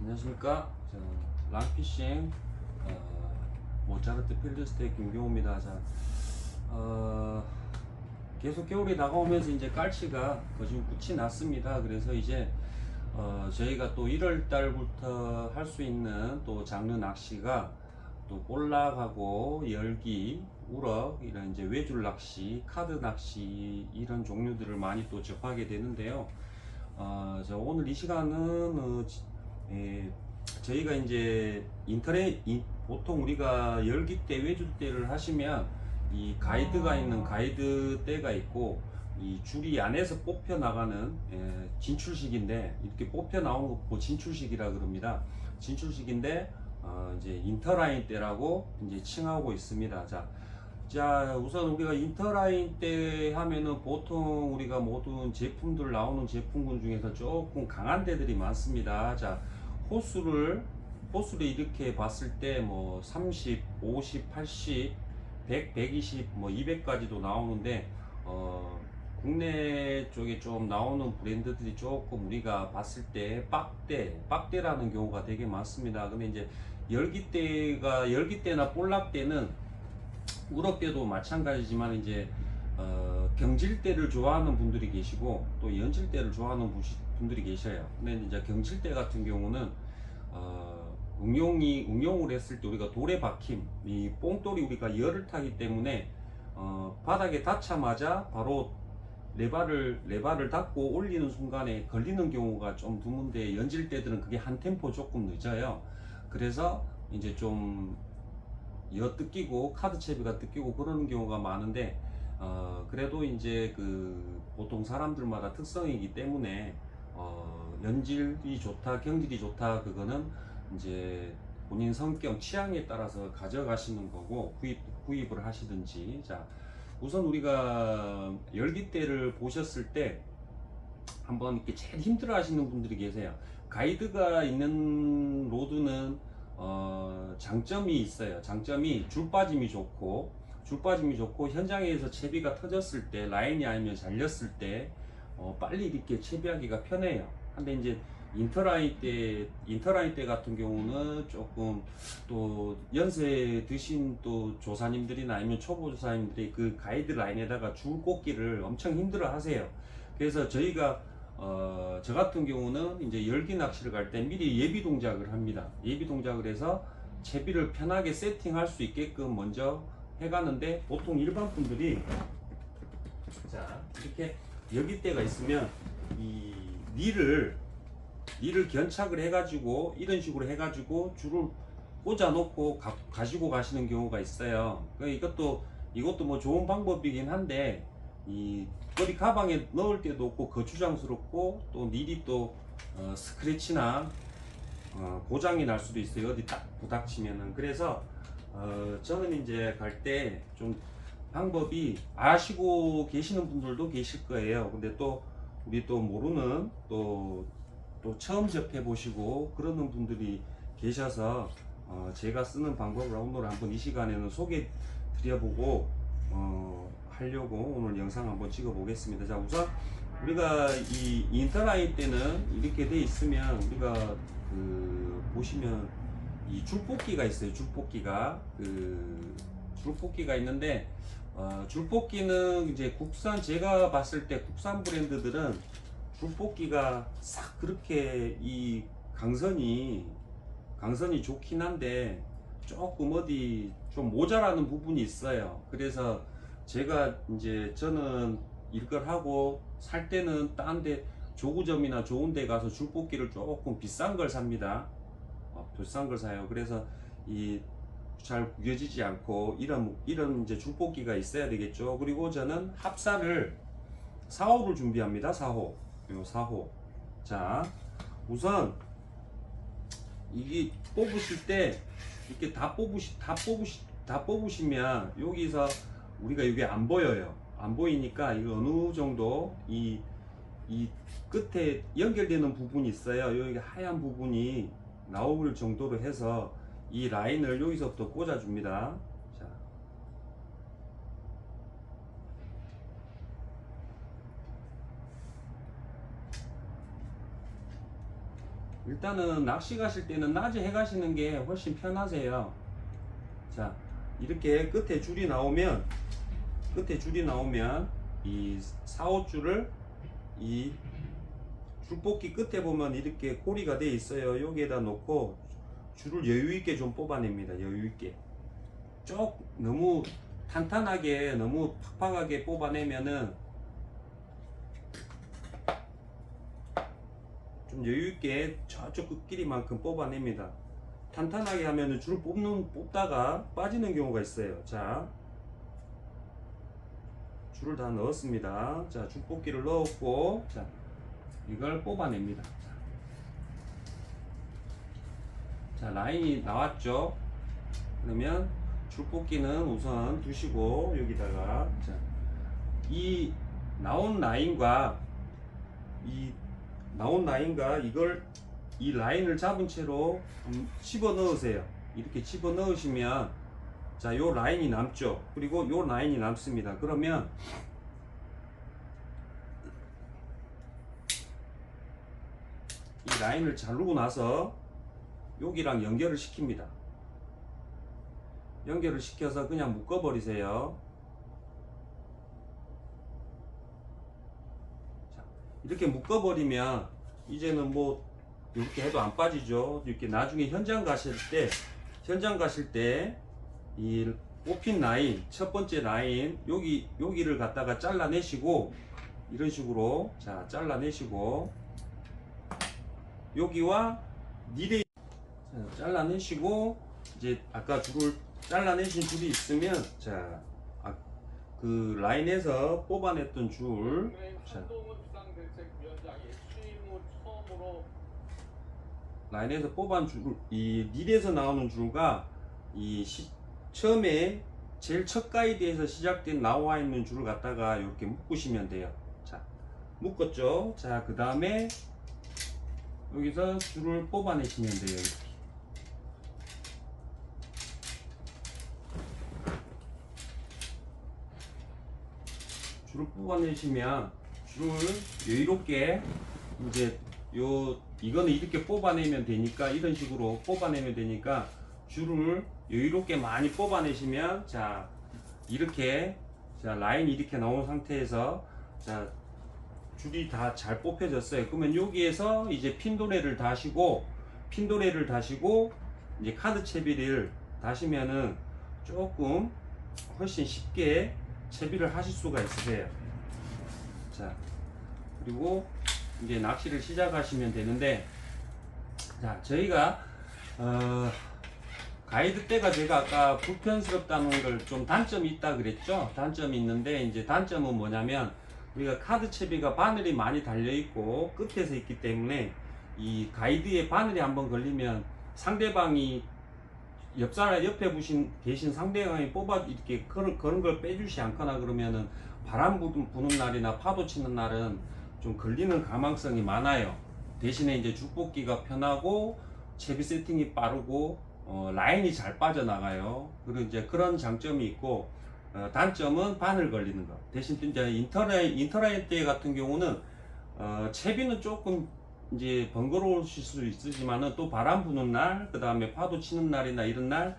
안녕하십니까. 저 랑피싱 어, 모차르트 필드스테이 김경호입니다. 자, 어, 계속 겨울이 다가오면서 이제 깔치가 거진 끝이 났습니다. 그래서 이제 어, 저희가 또 1월 달부터 할 수 있는 또 장르 낚시가 또 볼락하고 열기, 우럭 이런 이제 외줄 낚시, 카드 낚시 이런 종류들을 많이 또 접하게 되는데요. 어, 저 오늘 이 시간은 어, 지- 예, 저희가 이제 인터넷 인- 보통 우리가 열기 때 외줄 때를 하시면 이 가이드가 있는 가이드 때가 있고 이 줄이 안에서 뽑혀 나가는 예, 진출식인데 이렇게 뽑혀 나오는 거 보고 진출식이라 그럽니다. 진출식인데 어, 이제 인터라인 때라고 이제 칭하고 있습니다. 자, 자 우선 우리가 인터라인 때 하면은 보통 우리가 모든 제품들 나오는 제품군 중에서 조금 강한 데들이 많습니다. 자 호수를 호수를 이렇게 봤을 때 뭐 30, 50, 80, 100, 120, 뭐 200까지도 나오는데 어 국내 쪽에 좀 나오는 브랜드들이 조금 우리가 봤을 때 빡대, 빡대라는 경우가 되게 많습니다. 근데 이제 열기대가 열기대나 볼락대는 우럭대도 마찬가지지만 이제 어, 경질대를 좋아하는 분들이 계시고 또 연질대를 좋아하는 분들이 계셔요. 근데 이제 경질대 같은 경우는 어, 응용이 응용을 했을 때 우리가 돌에 박힘, 이 뽕돌이 우리가 열을 타기 때문에 어, 바닥에 닿자마자 바로 레바를 레바를 닫고 올리는 순간에 걸리는 경우가 좀 드문데 연질 때들은 그게 한 템포 조금 늦어요. 그래서 이제 좀 여 뜯기고 카드 채비가 뜯기고 그러는 경우가 많은데 어, 그래도 이제 그 보통 사람들마다 특성이기 때문에 어, 연질이 좋다 경질이 좋다 그거는 이제 본인 성격 취향에 따라서 가져가시는 거고 구입 구입을 하시든지 자 우선 우리가 열기대를 보셨을 때 한번 이렇게 제일 힘들어 하시는 분들이 계세요. 가이드가 있는 로드는 어, 장점이 있어요. 장점이 줄 빠짐이 좋고 줄 빠짐이 좋고 현장에서 채비가 터졌을 때 라인이 아니면 잘렸을 때 어, 빨리 이렇게 채비하기가 편해요. 근데 이제 인터라인 때 인터라인 때 같은 경우는 조금 또 연세 드신 또 조사님들이나 아니면 초보 조사님들이 그 가이드 라인에다가 줄 꽂기를 엄청 힘들어 하세요. 그래서 저희가 어, 저 같은 경우는 이제 열기 낚시를 갈 때 미리 예비 동작을 합니다. 예비 동작을 해서 채비를 편하게 세팅할 수 있게끔 먼저 해가는데 보통 일반 분들이 자 이렇게 여기때가 있으면 이 닐을 닐을 견착을 해가지고 이런 식으로 해가지고 줄을 꽂아 놓고 가, 가지고 가시는 경우가 있어요. 그러니까 이것도 이것도 뭐 좋은 방법이긴 한데 이 머리 가방에 넣을 때도 없고 거추장스럽고 또 닐이 또 어, 스크래치나 어, 고장이 날 수도 있어요. 어디 딱 부닥치면은 그래서 어, 저는 이제 갈 때 좀 방법이 아시고 계시는 분들도 계실 거예요. 근데 또 우리 또 모르는 또, 또 처음 접해 보시고 그러는 분들이 계셔서 어, 제가 쓰는 방법을 오늘 한번 이 시간에는 소개 드려보고 어, 하려고 오늘 영상 한번 찍어 보겠습니다. 자 우선 우리가 이 인터라인 때는 이렇게 돼 있으면 우리가 그 보시면 이 줄뽑기가 있어요. 줄뽑기가 그 줄뽑기가 있는데 어, 줄뽑기는 이제 국산 제가 봤을 때 국산 브랜드들은 줄뽑기가 싹 그렇게 이 강선이 강선이 좋긴 한데 조금 어디 좀 모자라는 부분이 있어요. 그래서 제가 이제 저는 이걸 하고 살 때는 딴 데 조구점이나 좋은 데 가서 줄뽑기를 조금 비싼 걸 삽니다. 어, 비싼 걸 사요. 그래서 이 잘 구겨지지 않고 이런 이런 이제 줄뽑기가 있어야 되겠죠. 그리고 저는 합사를 4호를 준비합니다. 4호. 요 4호. 자, 우선 이게 뽑으실 때 이렇게 다 뽑으시 다 뽑으시 다 뽑으시면 여기서 우리가 이게 안 보여요. 안 보이니까 이거 어느 정도 이 이 끝에 연결되는 부분이 있어요. 여기 하얀 부분이 나올 정도로 해서 이 라인을 여기서부터 꽂아줍니다. 자. 일단은 낚시 가실 때는 낮에 해 가시는 게 훨씬 편하세요. 자, 이렇게 끝에 줄이 나오면 끝에 줄이 나오면 이 4, 5줄을 이 줄뽑기 끝에 보면 이렇게 고리가 돼 있어요. 여기에다 놓고 줄을 여유 있게 좀 뽑아냅니다. 여유 있게. 쭉 너무 탄탄하게 너무 팍팍하게 뽑아내면은 좀 여유 있게 저쪽 끝끼리만큼 뽑아냅니다. 탄탄하게 하면은 줄 뽑는 뽑다가 빠지는 경우가 있어요. 자, 줄을 다 넣었습니다. 자, 줄 뽑기를 넣었고, 자, 이걸 뽑아냅니다. 자, 자, 라인이 나왔죠? 그러면 줄 뽑기는 우선 두시고, 여기다가, 자, 이 나온 라인과 이 나온 라인과 이걸 이 라인을 잡은 채로 음, 집어 넣으세요. 이렇게 집어 넣으시면 자, 요 라인이 남죠. 그리고 요 라인이 남습니다. 그러면 이 라인을 자르고 나서 여기랑 연결을 시킵니다. 연결을 시켜서 그냥 묶어 버리세요. 이렇게 묶어 버리면 이제는 뭐 이렇게 해도 안 빠지죠. 이렇게 나중에 현장 가실 때 현장 가실 때 이 뽑힌 라인 첫 번째 라인 여기 여기를 갖다가 잘라내시고 이런 식으로 자 잘라내시고 여기와 자, 잘라내시고 이제 아까 줄을 잘라내신 줄이 있으면 자 그 라인에서 뽑아냈던 줄 라인에서 뽑은 줄, 이 릴에서 나오는 줄과 이 시- 처음에 제일 첫 가이드에서 시작된 나와 있는 줄을 갖다가 이렇게 묶으시면 돼요. 자, 묶었죠? 자, 그 다음에 여기서 줄을 뽑아내시면 돼요. 줄을 뽑아내시면 줄을 여유롭게 이제 요 이거는 이렇게 뽑아내면 되니까 이런 식으로 뽑아내면 되니까 줄을 여유롭게 많이 뽑아내시면 자 이렇게 자 라인이 이렇게 나온 상태에서 자 줄이 다 잘 뽑혀졌어요. 그러면 여기에서 이제 핀도레를 다시고 핀도레를 다시고 이제 카드 채비를 다시면은 조금 훨씬 쉽게 채비를 하실 수가 있으세요. 자 그리고 이제 낚시를 시작하시면 되는데 자 저희가 어, 가이드 때가 제가 아까 불편스럽다는 걸 좀 단점이 있다 그랬죠? 단점이 있는데 이제 단점은 뭐냐면 우리가 카드 채비가 바늘이 많이 달려 있고 끝에서 있기 때문에 이 가이드에 바늘이 한번 걸리면 상대방이 옆 사람 옆에 부신 계신 상대방이 뽑아 이렇게 그런 그런 걸 빼주시 않거나 그러면은 바람 부- 부는 날이나 파도 치는 날은 좀 걸리는 가망성이 많아요. 대신에 이제 죽뽑기가 편하고 채비 세팅이 빠르고 어, 라인이 잘 빠져나가요. 그리고 이제 그런 장점이 있고 어, 단점은 바늘 걸리는 거. 대신 또 이제 인터라인 인터라인 때 같은 경우는 어, 채비는 조금 이제 번거로우실 수 있으지만은 또 바람 부는 날, 그 다음에 파도 치는 날이나 이런 날,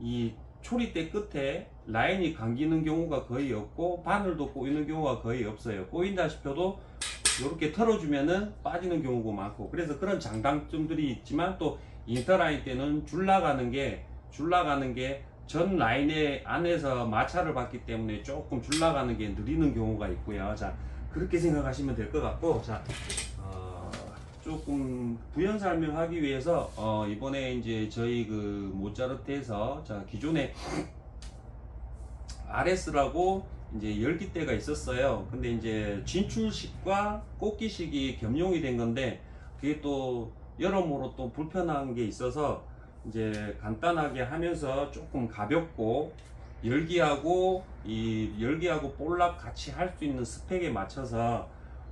이 초리대 끝에 라인이 감기는 경우가 거의 없고, 바늘도 꼬이는 경우가 거의 없어요. 꼬인다 싶어도 이렇게 털어주면은 빠지는 경우가 많고, 그래서 그런 장단점들이 있지만 또 인터라인 때는 줄 나가는 게, 줄 나가는 게 전 라인의 안에서 마찰을 받기 때문에 조금 줄 나가는 게 느리는 경우가 있고요. 자, 그렇게 생각하시면 될 것 같고, 자, 어, 조금 부연 설명하기 위해서 어, 이번에 이제 저희 그 모차르트에서 자 기존에 RS라고 이제 열기대가 있었어요. 근데 이제 진출식과 꽂기식이 겸용이 된 건데 그게 또 여러모로 또 불편한 게 있어서 이제 간단하게 하면서 조금 가볍고 열기하고 이 열기하고 볼락 같이 할 수 있는 스펙에 맞춰서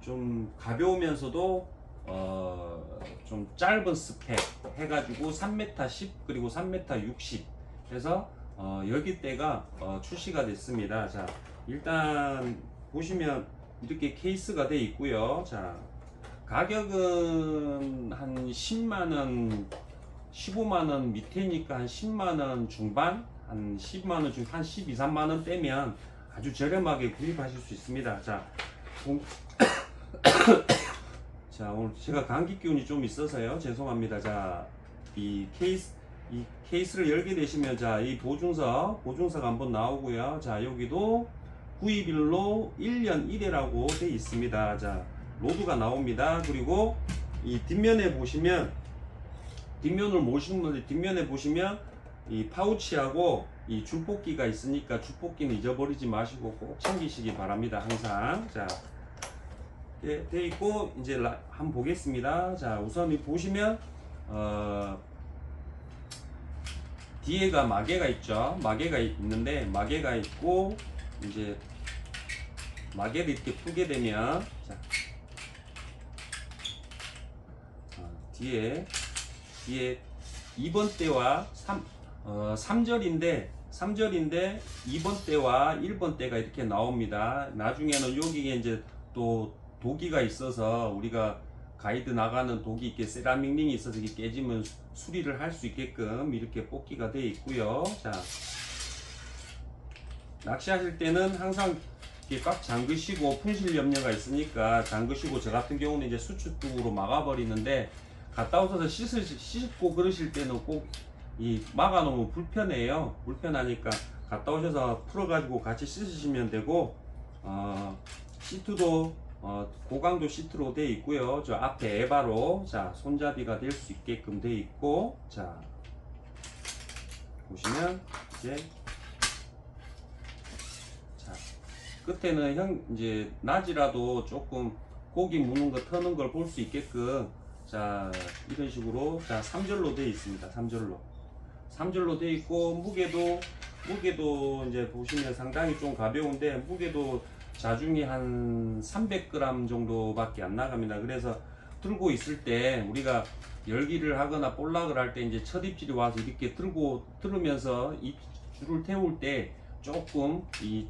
좀 가벼우면서도 어, 좀 짧은 스펙 해가지고 3m 10 그리고 3m 60 해서 어, 열기대가 어, 출시가 됐습니다. 자 일단 보시면 이렇게 케이스가 돼 있고요. 자 가격은 한 10만 원, 15만 원 밑에니까 한 10만 원 중반, 한 10만 원 중 한 12, 3만 원 빼면 아주 저렴하게 구입하실 수 있습니다. 자, 공- 자 오늘 제가 감기 기운이 좀 있어서요. 죄송합니다. 자, 이 케이스 이 케이스를 열게 되시면 자, 이 보증서 보증서가 한번 나오고요. 자, 여기도 구입일로 1년 1회라고 돼 있습니다. 자, 로드가 나옵니다. 그리고 이 뒷면에 보시면 뒷면을 모시는 분들 뒷면에 보시면 이 파우치하고 이 줄뽑기가 있으니까 줄뽑기는 잊어버리지 마시고 꼭 챙기시기 바랍니다. 항상 자. 예, 돼 있고 이제 라- 한번 보겠습니다. 자, 우선 이 보시면 어 뒤에가 마개가 있죠. 마개가 있는데 마개가 있고 이제 마개를 이렇게 풀게 되면 자 어, 뒤에 뒤에 2번 때와 3 어, 3절인데 3절인데 2번 때와 1번 때가 이렇게 나옵니다. 나중에는 여기에 이제 또 도기가 있어서 우리가 가이드 나가는 독이 있게 세라믹 링이 있어서 이게 깨지면 수- 수리를 할 수 있게끔 이렇게 뽑기가 되어 있고요. 자, 낚시하실 때는 항상 이렇게 꽉 잠그시고 분실 염려가 있으니까 잠그시고 저 같은 경우는 이제 수축뚝으로 막아버리는데 갔다 오셔서 씻을, 씻고 그러실 때는 꼭 이 막아놓으면 불편해요. 불편하니까 갔다 오셔서 풀어가지고 같이 씻으시면 되고 어, 시트도 어, 고강도 시트로 되어 있고요. 저 앞에 에바로 자 손잡이가 될 수 있게끔 되어 있고 자 보시면 이제 자 끝에는 형 이제 낮이라도 조금 고기 무는 거 터는 걸 볼 수 있게끔 자 이런 식으로 자 3절로 되어 있습니다. 3절로 3절로 되어 있고 무게도 무게도 이제 보시면 상당히 좀 가벼운데 무게도 자중이 한 300g 정도밖에 안 나갑니다. 그래서 들고 있을 때 우리가 열기를 하거나 볼락을 할 때 이제 첫 입질이 와서 이렇게 들고 들으면서 이 줄을 태울 때 조금 이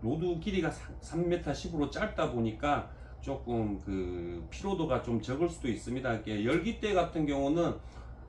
로드 길이가 3m 10으로 짧다 보니까 조금 그 피로도가 좀 적을 수도 있습니다. 열기대 같은 경우는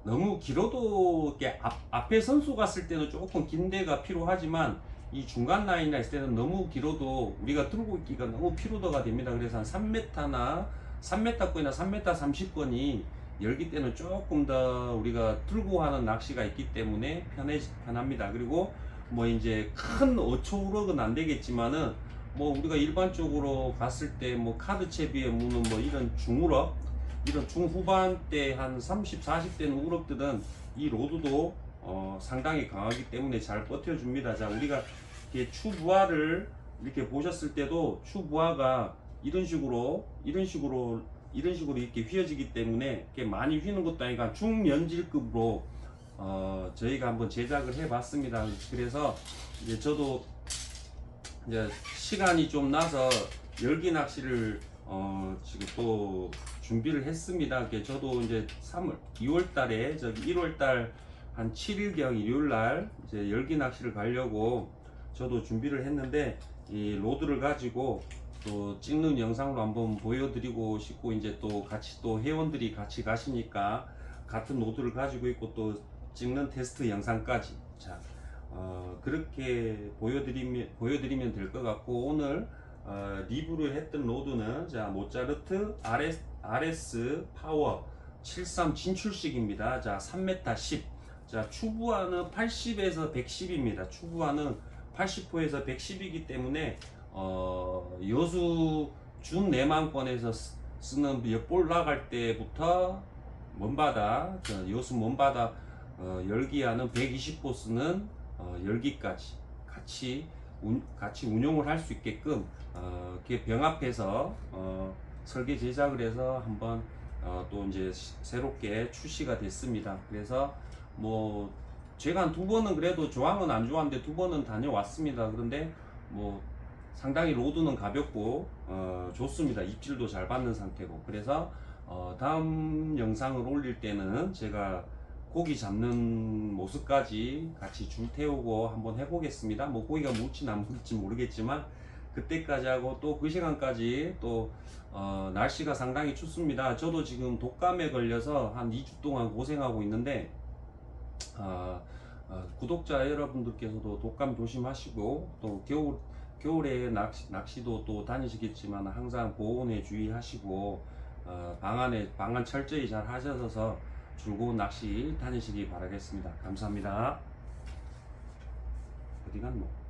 너무 길어도 이렇게 앞, 앞에 선수 갔을 때는 조금 긴 데가 필요하지만 이 중간 라인이나 있을 때는 너무 길어도 우리가 들고 있기가 너무 피로도가 됩니다. 그래서 한 3m나 3m권이나 3m 30권이 열기 때는 조금 더 우리가 들고 하는 낚시가 있기 때문에 편해, 편합니다. 그리고 뭐 이제 큰 어초우럭은 안 되겠지만은 뭐 우리가 일반적으로 갔을 때 뭐 카드 채비에 무는 뭐 이런 중우럭 이런 중후반 때한 30, 40대는 우럭들은 이 로드도 어, 상당히 강하기 때문에 잘 버텨줍니다. 자, 우리가 추부하를 이렇게 보셨을 때도 추부하가 이런 식으로 이런 식으로 이런 식으로 이렇게 휘어지기 때문에 이렇게 많이 휘는 것도 아니라 중연질급으로 어, 저희가 한번 제작을 해봤습니다. 그래서 이제 저도 이제 시간이 좀 나서 열기 낚시를 어, 지금 또 준비를 했습니다. 저도 이제 3월, 2월 달에 저기 1월 달 한 7일경 일요일 날 이제 열기 낚시를 가려고 저도 준비를 했는데 이 로드를 가지고 또 찍는 영상으로 한번 보여드리고 싶고 이제 또 같이 또 회원들이 같이 가시니까 같은 로드를 가지고 있고 또 찍는 테스트 영상까지 자 어, 그렇게 보여드리면 보여드리면 될 것 같고 오늘 어, 리뷰를 했던 로드는 자 모차르트 RS, RS 파워 73 진출식입니다. 자 3m 10. 자 추부하는 80에서 110입니다. 추부하는 80호에서 110이기 때문에 어, 여수 준 내망권에서 쓰- 쓰는 엿볼 나갈 때부터 먼바다 저 여수 먼바다 어, 열기하는 120호 쓰는 어, 열기까지 같이 운, 같이 운용을 할 수 있게끔 어, 이렇게 병합해서 어, 설계 제작을 해서 한번 어, 또 이제 시- 새롭게 출시가 됐습니다. 그래서 뭐 제가 한 두 번은 그래도 조항은 안 좋았는데 두 번은 다녀왔습니다. 그런데 뭐 상당히 로드는 가볍고 어, 좋습니다. 입질도 잘 받는 상태고 그래서 어, 다음 영상을 올릴 때는 제가 고기 잡는 모습까지 같이 줄 태우고 한번 해보겠습니다. 뭐 고기가 물지 안 물지 모르겠지만 그때까지 하고 또 그 시간까지 또 어, 날씨가 상당히 춥습니다. 저도 지금 독감에 걸려서 한 2주 동안 고생하고 있는데 아, 아, 구독자 여러분들께서도 독감 조심하시고 또 겨울 겨울에 낚시, 낚시도 또 다니시겠지만 항상 보온에 주의하시고 어, 방안에 방안 철저히 잘 하셔서 즐거운 낚시 다니시기 바라겠습니다. 감사합니다. 어디 갔노?